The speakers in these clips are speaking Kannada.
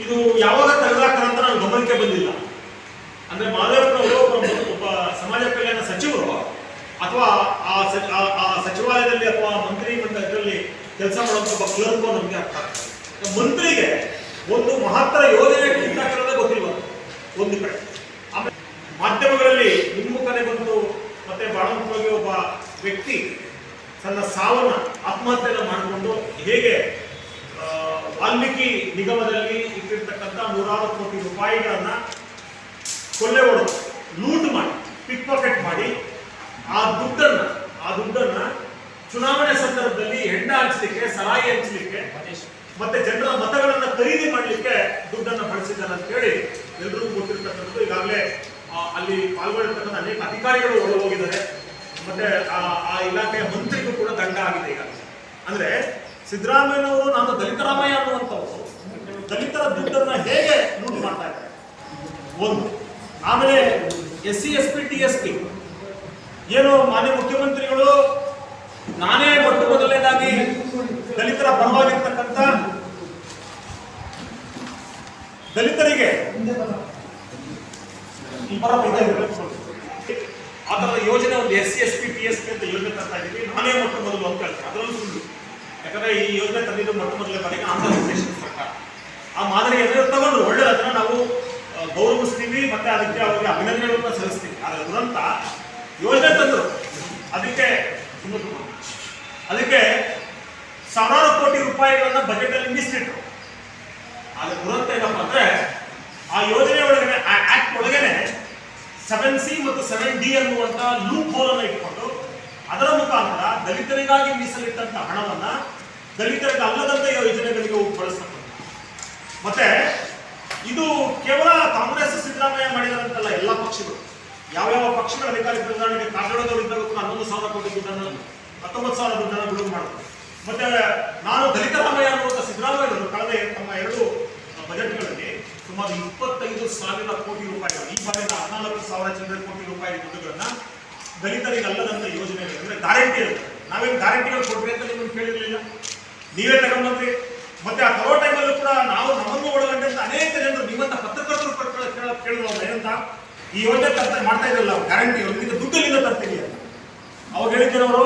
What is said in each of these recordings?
ಇದು ಯಾವಾಗ ತೆಗೆದಾಕ್ತಾರೆ ಅಂತ ನಾನು ಗಮನಕ್ಕೆ ಬಂದಿಲ್ಲ. ಅಂದ್ರೆ ಮಾದೇವರವರು ಒಬ್ಬ ಸಮಾಜ ಕಲ್ಯಾಣ ಸಚಿವರು ಅಥವಾ ಆ ಆ- ಸಚಿವಾಲಯದಲ್ಲಿ ಅಥವಾ ಮಂತ್ರಿ ಮತ್ತು ಇದರಲ್ಲಿ ಕೆಲಸ ಮಾಡುವಂತ ಒಬ್ಬ ಕ್ಲರ್ಕ್ ನಮಗೆ ಅರ್ಥ ಮಂತ್ರಿಗೆ ಒಂದು ಮಹತ್ತರ ಯೋಜನೆ ಕಿತ್ತಾಕಿರೋದೇ ಗೊತ್ತಿಲ್ವ? ಒಂದು ಕಡೆ. ಆಮೇಲೆ ಮಾಧ್ಯಮಗಳಲ್ಲಿ ಹಿಮ್ಮುಖನೆ ಬಂದು ಮತ್ತೆ ಬಹಳ ಒಬ್ಬ ವ್ಯಕ್ತಿ ತನ್ನ ಸಾವನ್ನ ಆತ್ಮಹತ್ಯೆಯನ್ನು ಮಾಡಿಕೊಂಡು ಹೇಗೆ ವಾಲ್ಮೀಕಿ ನಿಗಮದಲ್ಲಿ ಇಟ್ಟಿರ್ತಕ್ಕಂಥ ನೂರಾರು ಕೋಟಿ ರೂಪಾಯಿಗಳನ್ನ ಕೊಲ್ಲೆ ಹೊಡೆದು, ಲೂಟ್ ಮಾಡಿ ಪಿಕ್ ಪಾಕೆಟ್ ಮಾಡಿ, ಆ ದುಡ್ಡನ್ನ ಆ ದುಡ್ಡನ್ನ ಚುನಾವಣೆ ಸಂದರ್ಭದಲ್ಲಿ ಹೆಂಡ ಹಂಚಲಿಕ್ಕೆ, ಸರಾಯಿ ಹಂಚಲಿಕ್ಕೆ, ಮತ್ತೆ ಜನರ ಮತಗಳನ್ನ ಖರೀದಿ ಮಾಡಲಿಕ್ಕೆ ದುಡ್ಡನ್ನ ಬಳಸಿದ್ದಾರೆ ಅಂತ ಹೇಳಿ ಎಲ್ರಿಗೂ ಗೊತ್ತಿರ್ತಕ್ಕಂಥದ್ದು. ಈಗಾಗಲೇ ಅಲ್ಲಿ ಪಾಲ್ಗೊಳ್ಳಿರ್ತಕ್ಕಂಥ ಅನೇಕ ಅಧಿಕಾರಿಗಳು ಒಳ ಹೋಗಿದ್ದಾರೆ. ಮತ್ತೆ, ಆ ಆ ಇಲಾಖೆಯ ಮಂತ್ರಿಗೂ ಕೂಡ ದಂಡ ಆಗಿದೆ ಈಗ ಅಂದ್ರೆ ಸಿದ್ದರಾಮಯ್ಯನವರು ನಾನು ದಲಿತರಾಮಯ್ಯ ಅನ್ನುವಂಥವ್ರು. ದಲಿತರ ದುಡ್ಡನ್ನು ಹೇಗೆ ಲೂಟ್ ಮಾಡ್ತಾ ಇದ್ದಾರೆ? ಒಂದು, ಆಮೇಲೆ S C, S P, T S P. ಏನು ಮಾನ್ಯ ಮುಖ್ಯಮಂತ್ರಿಗಳು ನಾನೇ ಮೊಟ್ಟ ಮೊದಲನೇದಾಗಿ ದಲಿತರ ಪರವಾಗಿರ್ತಕ್ಕಂಥ ದಲಿತರಿಗೆ ಪರ ಆ ಯೋಜನೆ ಒಂದು S C, S P, T S P ಅಂತ ಯೋಜನೆ ತರ್ತಾ ಇದ್ದೀವಿ. ನಾನೇ ಮೊಟ್ಟ ಮೊದಲು ಅಂತ ಹೇಳ್ತಾರೆ ಅದರಲ್ಲೂ ಯಾಕಂದ್ರೆ ಈ ಯೋಜನೆ ತಂದಿದ್ದು ಮೊಟ್ಟ ಮೊದಲೇ ಬಾರಿಗೆ ಆಂಧ್ರ ಪ್ರದೇಶ ಸರ್ಕಾರ. ಆ ಮಾದರಿಯನ್ನು ಒಳ್ಳೆ ಅದನ್ನು ನಾವು ಗೌರವಿಸ್ತೀವಿ ಮತ್ತೆ ಅದಕ್ಕೆ ಅವರಿಗೆ ಅಭಿನಂದನೆಗಳನ್ನ ಸಲ್ಲಿಸ್ತೀವಿ. ಆದರೆ ದುರಂತ ಯೋಜನೆ ತಂದರು. ಅದಕ್ಕೆ ಅದಕ್ಕೆ ಸಾವಿರಾರು ಕೋಟಿ ರೂಪಾಯಿಗಳನ್ನ ಬಜೆಟ್ ಅಲ್ಲಿ ಮೀಸಲಿಟ್ರು ಆದ್ರೆ ದುರಂತ ಏನಪ್ಪ ಅಂದ್ರೆ ಆ ಯೋಜನೆ ಒಳಗಡೆ, ಆ ಆಕ್ಟ್ ಒಳಗೇನೆ ಸೆವೆನ್ ಸಿ ಮತ್ತು ಸೆವೆನ್ ಡಿ ಅನ್ನುವಂತ ಲೂಪ್ ಹೋಲ್ ಅನ್ನು ಇಟ್ಕೊಂಡು ಅದರ ಮುಖಾಂತರ ದಲಿತರಿಗಾಗಿ ಮೀಸಲಿಟ್ಟಂತ ಹಣವನ್ನ ದಲಿತರಿಗೆ ಅಲ್ಲದಂತ ಯೋಜನೆಗಳಿಗೆ ಬಳಸ್ತಕ್ಕಂಥ ಮತ್ತೆ ಇದು ಕೇವಲ ಕಾಂಗ್ರೆಸ್ ಸಿದ್ದರಾಮಯ್ಯ ಮಾಡಿದಾರಂತಲ್ಲ ಎಲ್ಲ ಪಕ್ಷಗಳು. ಯಾವ್ಯಾವ ಪಕ್ಷಗಳ ಅಧಿಕಾರಿ ಬೃಂದಾವಣೆಗೆ ಕಾಗಡದವರು ಇದ್ದಾಗ ಕೂಡ ಹನ್ನೊಂದು ಸಾವಿರ ಕೋಟಿ ದುಡ್ಡನ್ನು ಹತ್ತೊಂಬತ್ತು ಸಾವಿರ ದುಡ್ಡನ್ನು ಬಿಡುಗಡೆ ಮಾಡಿದ್ರು. ಮತ್ತೆ ನಾನು ದಲಿತರಾಮಯ್ಯ ಅನ್ನುವಂಥ ಸಿದ್ದರಾಮಯ್ಯವರು ಕಳೆದ ತಮ್ಮ ಎರಡು ಬಜೆಟ್ಗಳಲ್ಲಿ ಸುಮಾರು ಇಪ್ಪತ್ತೈದು ಸಾವಿರ ಕೋಟಿ ರೂಪಾಯಿ, ಈ ಬಾರಿನ ಹದಿನಾಲ್ಕು ಸಾವಿರ ಚಿಲ್ಲರೆ ಕೋಟಿ ರೂಪಾಯಿ ದುಡ್ಡುಗಳನ್ನ ದಲಿತರಿಗೆ ಅಲ್ಲದಂತ ಯೋಜನೆಗಳು, ಅಂದ್ರೆ ಗ್ಯಾರಂಟಿ ಇರುತ್ತೆ ನಾವೇನು ಗ್ಯಾರಂಟಿಗಳು ಕೊಡ್ರಿ ಅಂತ ನಿಮ್ಮನ್ನು ಕೇಳಿರಲಿಲ್ಲ? ನೀವೇ ತಗೊಂಡ್ಬಂದ್ರಿ. ಮತ್ತೆ ಆ ತಗೋ ಟೈಮಲ್ಲೂ ಕೂಡ ನಾವು ನಮ್ಮನ್ನು ಅಂತ ಅನೇಕ ಜನರು ನಿಮ್ಮಂತ ಪತ್ರಕರ್ತರು ಕೇಳಿದ್ರು ಏನಂತ? ಈ ಯೋಜನೆ ತರ್ತಾ ಮಾಡ್ತಾ ಇದ್ರಲ್ಲ ಗ್ಯಾರಂಟಿ ಅವ್ರಿಗೆ ದುಡ್ಡಲ್ಲಿಂದ ತರ್ತೀವಿ ಅಂತ. ಅವ್ರು ಹೇಳಿದ್ದೇನವರು?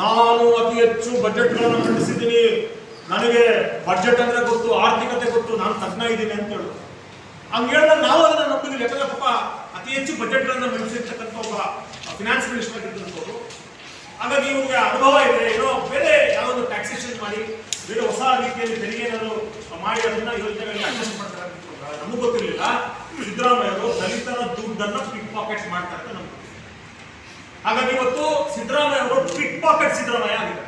ನಾನು ಅತಿ ಹೆಚ್ಚು ಬಜೆಟ್ಗಳನ್ನು ಮಂಡಿಸಿದ್ದೀನಿ. ನನಗೆ ಬಜೆಟ್ ಅಂದ್ರೆ ಗೊತ್ತು, ಆರ್ಥಿಕತೆ ಗೊತ್ತು, ನಾನು ತಜ್ಞ ಇದ್ದೀನಿ ಅಂತ ಹೇಳು. ಹಂಗೆ ಹೇಳಿದ್ರೆ ನಾವು ಅದನ್ನ ನಂಬಿದ್ವಿ. ಯಾಕಂದ್ರೆ ಪಾಪ ಬಜೆಟ್ಗಳನ್ನು ಮಂಡಿಸಿರ್ತಕ್ಕಂಥ ಒಬ್ಬ ಫಿನಾನ್ಸ್ ಮಿನಿಸ್ಟರ್ ಆಗಿದ್ದಂಥವ್ರು ಹಾಗಾಗಿ ಇವ್ರಿಗೆ ಅನುಭವ ಇದೆ, ಏನೋ ಬೇರೆ ಯಾವ್ದೊಂದು ಟ್ಯಾಕ್ಸೇಷನ್ ಮಾಡಿ, ಬೇರೆ ಹೊಸ ರೀತಿಯಲ್ಲಿ ತೆರಿಗೆ ಏನಾದ್ರು ಮಾಡಿ ಅದನ್ನ ಯೋಜನೆಗಳಿಗೆ ಅಡ್ಜಸ್ಟ್ ಮಾಡ್ತಾರೆ ನಮಗೂ ಗೊತ್ತಿರಲಿಲ್ಲ. ಸಿದ್ದರಾಮಯ್ಯ ಅವರು ದಲಿತರ ದುಡ್ಡನ್ನ ಪಿಕ್ ಪಾಕೆಟ್ ಮಾಡ್ತಾರೆ ನಮ್ಗೆ ಹಾಗಾಗಿ ಇವತ್ತು ಸಿದ್ದರಾಮಯ್ಯ ಅವರು ಪಿಕ್ ಪಾಕೆಟ್ ಸಿದ್ದರಾಮಯ್ಯ ಆಗಿದೆ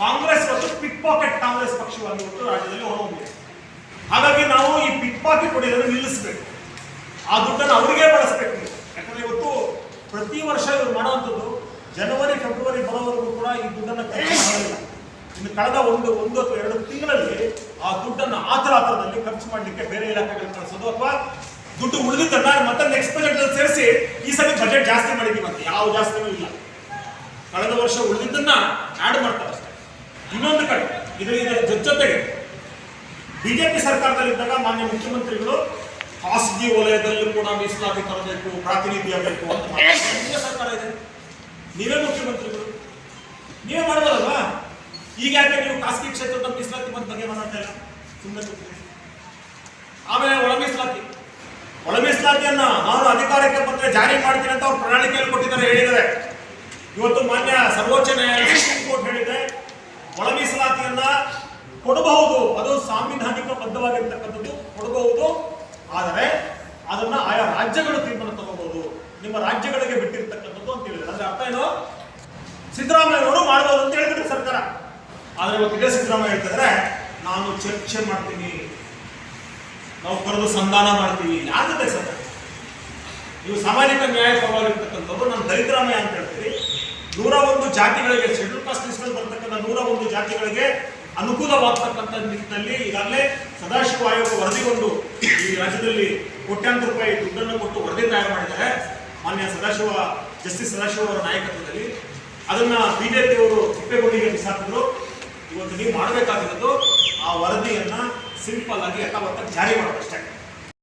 ಕಾಂಗ್ರೆಸ್ ಮತ್ತು ಪಿಕ್ ಪಾಕೆಟ್ ಕಾಂಗ್ರೆಸ್ ಪಕ್ಷವಾಗಿ ಇವತ್ತು ರಾಜ್ಯದಲ್ಲಿ ಹೊರಹೊಮ್ಮಿದೆ ಹಾಗಾಗಿ ನಾವು ಈ ಪಿಕ್ ಪಾಕೆಟ್ ಹೊಡೆಯೋದನ್ನು ನಿಲ್ಲಿಸಬೇಕು. ಆ ದುಡ್ಡನ್ನು ಅವರಿಗೆ ಬಳಸಬೇಕು. ಯಾಕಂದ್ರೆ ಇವತ್ತು ಪ್ರತಿ ವರ್ಷ ಇವರು ಮಾಡುವಂಥದ್ದು ಜನವರಿ, ಫೆಬ್ರವರಿ ಬರೋವರೆಗೂ ಕೂಡ ಈ ದುಡ್ಡನ್ನು ಖರ್ಚು ಮಾಡಲಿಲ್ಲ. ಇನ್ನು ಕಳೆದ ಒಂದು ಒಂದು ಅಥವಾ ಎರಡು ತಿಂಗಳಲ್ಲಿ ಆ ದುಡ್ಡನ್ನು ಆತರ ಆತರದಲ್ಲಿ ಖರ್ಚು ಮಾಡಲಿಕ್ಕೆ ಬೇರೆ ಇಲಾಖೆಗಳಿಗೆ ಕಳಿಸೋದು ಅಥವಾ ದುಡ್ಡು ಉಳಿದಿದ್ದನ್ನ ಮತ್ತೆ ನೆಕ್ಸ್ಟ್ ಬಜೆಟ್ ಅಲ್ಲಿ ಸೇರಿಸಿ ಈ ಸಲ ಬಜೆಟ್ ಜಾಸ್ತಿ ಮಾಡಿದೀವಿ ಅಂತ. ಯಾವ ಜಾಸ್ತಿನೂ ಇಲ್ಲ. ಕಳೆದ ವರ್ಷ ಉಳಿದಿದ್ದನ್ನ ಆಡ್ ಮಾಡ್ತಾರೆ ಇನ್ನೊಂದು ಕಡೆ ಇದರ ಇದರ ಜೊತೆ ಜೊತೆಗೆ, ಬಿಜೆಪಿ ಸರ್ಕಾರದಲ್ಲಿದ್ದಾಗ ಮಾನ್ಯ ಮುಖ್ಯಮಂತ್ರಿಗಳು ಖಾಸಗಿ ವಲಯದಲ್ಲೂ ಕೂಡ ಮೀಸಲಾತಿ ತರಬೇಕು ಪ್ರಾತಿನಿಧ್ಯ ಬೇಕು ಅಂತ. ಸರ್ಕಾರ ಇದೆ. ನೀವೇ ಮುಖ್ಯಮಂತ್ರಿಗಳು. ನೀವೇ ಮಾಡ್ಬೋದಲ್ವಾ? ಈಗ ಯಾಕೆ ನೀವು ಖಾಸಗಿ ಕ್ಷೇತ್ರದ ಮೀಸಲಾತಿ ಬಂದ ಬಗ್ಗೆ ಮಾತಾಡ್ತಾ ಇಲ್ಲ? ಸುಮ್ಮನೆ ಆಮೇಲೆ ಒಳ ಮೀಸಲಾತಿ. ಒಳ ಮೀಸಲಾತಿಯನ್ನ ನಾನು ಅಧಿಕಾರಕ್ಕೆ ಬಂದ್ರೆ ಜಾರಿ ಮಾಡ್ತೀನಿ ಅಂತ ಅವ್ರು ಪ್ರಣಾಳಿಕೆಯಲ್ಲಿ ಕೊಟ್ಟಿದ್ದಾರೆ ಹೇಳಿದ್ದಾರೆ. ಇವತ್ತು ಮಾನ್ಯ ಸರ್ವೋಚ್ಚ ನ್ಯಾಯಾಲಯ ಸುಪ್ರೀಂ ಕೋರ್ಟ್ ಹೇಳಿದೆ ಒಳ ಮೀಸಲಾತಿಯನ್ನ ಕೊಡಬಹುದು. ಅದು ಸಾಂವಿಧಾನಿಕ ಬದ್ಧವಾಗಿರ್ತಕ್ಕಂಥದ್ದು ಕೊಡಬಹುದು. ಆದರೆ ಅದನ್ನ ಆಯಾ ರಾಜ್ಯಗಳು ತೀರ್ಮಾನ ತಗೋಬಹುದು ನಿಮ್ಮ ರಾಜ್ಯಗಳಿಗೆ ಬಿಟ್ಟಿರ್ತಕ್ಕಂಥದ್ದು ಅಂತ ಹೇಳಿದ್ರೆ. ಅಂದ್ರೆ ಅರ್ಥ ಏನು? ಸಿದ್ದರಾಮಯ್ಯನವರು ಮಾಡಬಹುದು ಅಂತ ಹೇಳಿದ್ರೆ ಸರ್ಕಾರ. ಆದ್ರೆ ಇವತ್ತು ಇದೇ ಸಿದ್ದರಾಮಯ್ಯ ಹೇಳ್ತಿದ್ರೆ, ನಾನು ಚರ್ಚೆ ಮಾಡ್ತೀನಿ. ನಾವು ಕರೆದು ಸಂಧಾನ ಮಾಡ್ತೀವಿ. ಯಾರ ಜೊತೆ ಸರ್ ನೀವು ಸಾಮಾಜಿಕ ನ್ಯಾಯ ಪರವಾಗಿರ್ತಕ್ಕಂಥವ್ರು ನಾನು ದರಿದ್ರಾಮಯ್ಯ ಅಂತ ಹೇಳ್ತೀವಿ ನೂರ ಒಂದು ಜಾತಿಗಳಿಗೆ ಶೆಡ್ಯೂಲ್ ಕಾಸ್ಟ್ ಲಿಸ್ಟಲ್ಲಿ ಬರ್ತಕ್ಕಂಥ ನೂರ ಒಂದು ಜಾತಿಗಳಿಗೆ ಅನುಕೂಲವಾಗ್ತಕ್ಕಂಥ ನಿಟ್ಟಿನಲ್ಲಿ ಈಗಾಗಲೇ ಸದಾಶಿವ ಆಯೋಗ ವರದಿಗೊಂಡು ಈ ರಾಜ್ಯದಲ್ಲಿ ಕೋಟ್ಯಾಂತರ ರೂಪಾಯಿ ದುಡ್ಡನ್ನು ಕೊಟ್ಟು ವರದಿ ತಯಾರು ಮಾಡಿದ್ದಾರೆ. ಮಾನ್ಯ ಸದಾಶಿವ, ಜಸ್ಟಿಸ್ ಸದಾಶಿವ ಅವರ ನಾಯಕತ್ವದಲ್ಲಿ. ಅದನ್ನ ಬಿಜೆಪಿ ಅವರು ತಿಪ್ಪೇಗುಂಡಿಗೆ ಬಿಸಾಕಿದ್ರು. ಇವತ್ತು ನೀವು ಮಾಡಬೇಕಾಗಿರೋದು ಆ ವರದಿಯನ್ನ ಸಿಂಪಲ್ ಆಗಿ ಯಥಾವತ್ತಾಗಿ ಜಾರಿ ಮಾಡೋದಷ್ಟೇ.